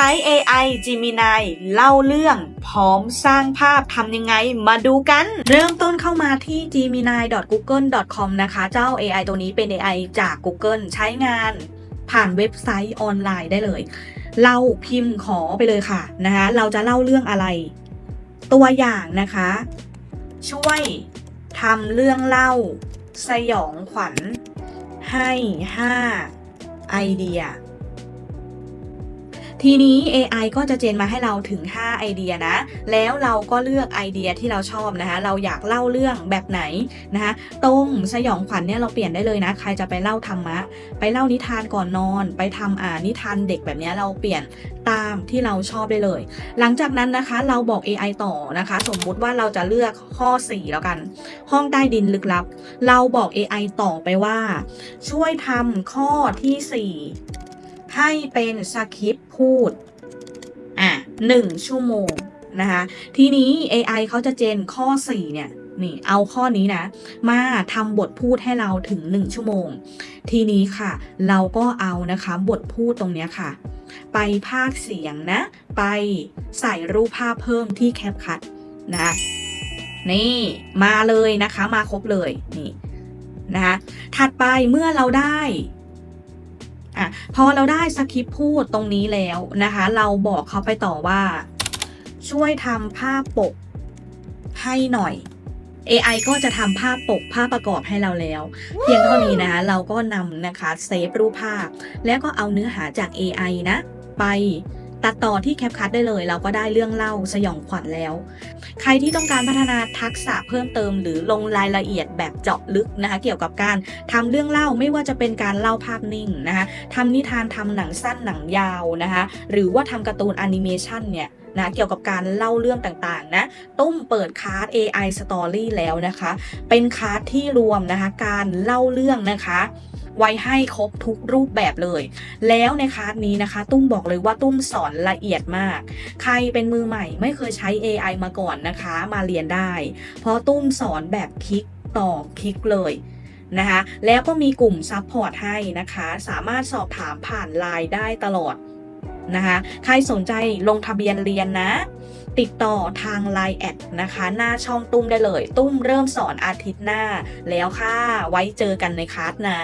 ช้ AI Gemini เล่าเรื่อง พร้อมสร้างภาพทำยังไงมาดูกัน เริ่มต้นเข้ามาที่ gemini.google.com นะคะ เจ้า AI ตัวนี้เป็น AI จาก Google ใช้งานผ่านเว็บไซต์ออนไลน์ได้เลย เราพิมพ์ขอไปเลยค่ะนะคะเราจะเล่าเรื่องอะไร ตัวอย่างนะคะ ช่วยทำเรื่องเล่า สยองขวัญให้ 5 ไอเดีย ทีนี้ AI ก็จะเจนมาให้เราถึง 5 ไอเดียนะ แล้วเราก็เลือกไอเดียที่เราชอบนะคะ เราอยากเล่าเรื่องแบบไหนนะคะตรงสยองขวัญเนี่ยเราเปลี่ยนได้เลยนะ ใครจะไปเล่าธรรมะ ไปเล่านิทานก่อนนอน ไปทำอ่านิทานเด็กแบบนี้เราเปลี่ยนตามที่เราชอบได้เลย หลังจากนั้นนะคะเราบอก AI ต่อนะคะ สมมุติว่าเราจะเลือกข้อ 4 แล้วกัน ห้องใต้ดินลึกลับ เราบอก AI ต่อไปว่า ช่วยทำข้อที่ 4 ให้เป็นสคริป พูดอะหนึ่งชั่วโมงนะคะทีนี้ AI เขาจะเจนข้อ 4 เนี่ยนี่เอาข้อนี้นะ มาทำบทพูดให้เราถึง 1 ชั่วโมง ทีนี้ค่ะ เราก็เอานะคะบทพูดตรงเนี้ยค่ะ ไปภาคเสียงนะ ไปใส่รูปภาพเพิ่มที่แคปคัดนะนี่มาเลยนะคะมาครบเลยนี่นะคะถัดไปเมื่อเราได้ อะพอเราได้สคริปต์พูดตรงนี้แล้วนะคะ เราบอกเขาไปต่อว่า ช่วยทำภาพปกให้หน่อย AI ก็จะทำภาพปกภาพประกอบให้เราแล้ว เพียงเท่านี้นะคะเราก็นำนะคะเซฟรูปภาพ แล้วก็เอาเนื้อหาจาก AI นะ ไป ตัดต่อที่แคปคัดได้เลย เราก็ได้เรื่องเล่าสยองขวัญแล้ว ใครที่ต้องการพัฒนาทักษะเพิ่มเติม หรือลงรายละเอียดแบบเจาะลึกนะคะ เกี่ยวกับการทำเรื่องเล่าไม่ว่าจะเป็นการเล่าภาพนิ่งนะคะทำนิทานทำหนังสั้นหนังยาวนะคะหรือว่าทำการ์ตูนแอนิเมชันเนี่ยนะเกี่ยวกับการเล่าเรื่องต่างๆนะตุ้มเปิดคาร์ด AI Story แล้วนะคะ เป็นคาร์ดที่รวมนะคะการเล่าเรื่องนะคะ ไว้ให้ครบทุกรูปแบบเลย แล้วในคลาสนี้นะคะ ตุ้มบอกเลยว่าตุ้มสอนละเอียดมาก ใครเป็นมือใหม่ไม่เคยใช้ AI มาก่อนนะคะ มาเรียนได้ เพราะตุ้มสอนแบบคลิกต่อคลิกเลยนะคะ แล้วก็มีกลุ่มซัพพอร์ตให้นะคะ สามารถสอบถามผ่านไลน์ได้ตลอด นะคะ ใครสนใจลงทะเบียนเรียนนะ ติดต่อทาง Line แอดนะคะ หน้าช่องตุ้มได้เลย ตุ้มเริ่มสอนอาทิตย์หน้า แล้วค่ะ ไว้เจอกันในคลาสนะ